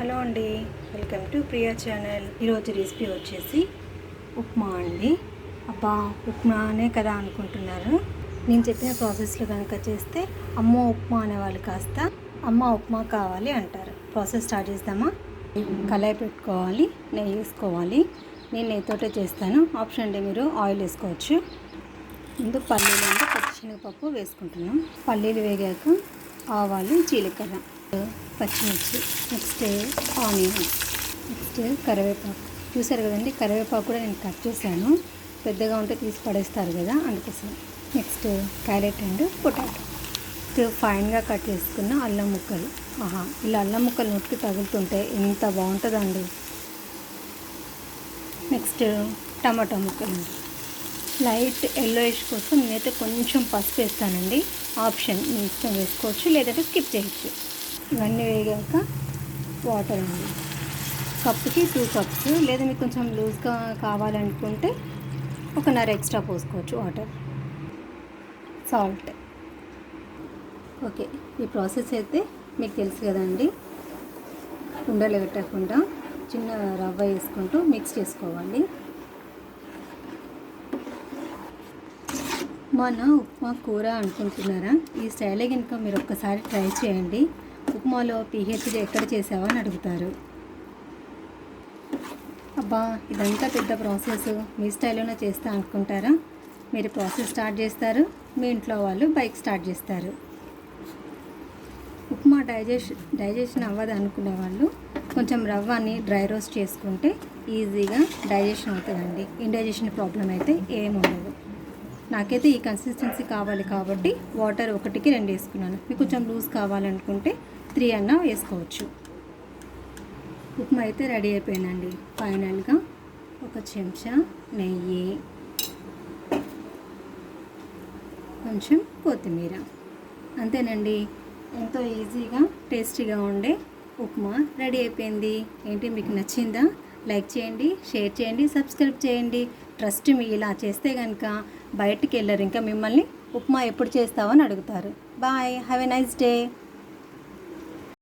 Hello అండి welcome to Priya channel. ఈరోజు recipe వచ్చేసి ఉప్మా అండి. అబ్బా ఉప్మానే కదా అనుకుంటున్నారు. నేను చెప్పిన ప్రాసెస్లో కనుక చేస్తే అమ్మ ఉప్మా అనేవాళ్ళు కాస్త అమ్మ ఉప్మా కావాలి అంటారు. ప్రాసెస్ స్టార్ట్ చేద్దామా? కళాయి పెట్టుకోవాలి నెయ్యి వేసుకోవాలి. నేను నెయ్యితోటే చేస్తాను. ఆప్షన్ అంటే మీరు ఆయిల్ వేసుకోవచ్చు. ముందు పల్లీలు అంటే పచ్చిశనగపప్పు వేసుకుంటున్నాం. పల్లీలు వేగాక ఆవాలు జీలకర్ర. పచ్చిమిర్చి నెక్స్ట్ ఆనియన్స్ నెక్స్ట్ కరివేపాకు. చూసారు కదండి కరివేపాకు కూడా నేను కట్ చేశాను. పెద్దగా ఉంటే తీసి పడేస్తారు కదా అందుకోసం. Next carrot and potato. ఫైన్గా కట్ చేసుకున్న అల్లం ముక్కలు. ఆహా ఇలా అల్లం ముక్కలు నొక్కి తగులుతుంటే ఎంత బాగుంటుందండి. నెక్స్ట్ టమాటా ముక్కలు. లైట్ ఎల్లోయిష్ కోసం నేనైతే కొంచెం పసుపు వేస్తానండి. ఆప్షన్ మీ ఇష్టం వేసుకోవచ్చు లేదంటే స్కిప్ చేయొచ్చు. ఇవన్నీ వేగాక వాటర్ అండి. కప్కి టూ కప్స్ లేదా మీకు కొంచెం లూజ్గా కావాలనుకుంటే ఒకన్నర ఎక్స్ట్రా పోసుకోవచ్చు వాటర్ సాల్ట్ ఓకే ఈ ప్రాసెస్ అయితే మీకు తెలుసు కదండి. ఉండలు పెట్టకుండా చిన్న రవ్వ వేసుకుంటూ మిక్స్ చేసుకోవాలి. మన ఉప్మా కూర అనుకుంటున్నారా? ఈ స్టైలే కనుక మీరు ఒక్కసారి ట్రై చేయండి. ఉప్మాలో పిహెచ్డి ఎక్కడ చేసావా అని అడుగుతారు. అబ్బా ఇదంతా పెద్ద ప్రాసెస్. మీ స్టైల్లోనే చేస్తా అనుకుంటారా? మీరు ప్రాసెస్ స్టార్ట్ చేస్తారు మీ ఇంట్లో వాళ్ళు బైక్ స్టార్ట్ చేస్తారు. ఉప్మా డైజెషన్ డైజెషన్ అవ్వదు అనుకునే వాళ్ళు కొంచెం రవ్వని డ్రై రోస్ట్ చేసుకుంటే ఈజీగా డైజెషన్ అవుతుందండి. ఇండైజెషన్ ప్రాబ్లం అయితే ఏముండదు నాకైతే ఈ కన్సిస్టెన్సీ కావాలి కాబట్టి వాటర్ ఒకటికి రెండు వేసుకున్నాను. మీకు కొంచెం లూజ్ కావాలనుకుంటే త్రీ అన్న వేసుకోవచ్చు. ఉప్మా అయితే రెడీ అయిపోయిందండి. ఫైనల్గా ఒక చెంచా నెయ్యి కొంచెం కొత్తిమీర. అంతేనండి. ఎంతో ఈజీగా టేస్టీగా ఉండే ఉప్మా రెడీ అయిపోయింది. ఏంటి మీకు నచ్చిందా? లైక్ చేయండి షేర్ చేయండి సబ్స్క్రైబ్ చేయండి. ట్రస్ట్ మీ ఇలా చేస్తే కనుక బయటికి వెళ్ళరు. ఇంకా మిమ్మల్ని ఉప్మా ఎప్పుడు చేస్తావని అడుగుతారు. Bye. Have a nice day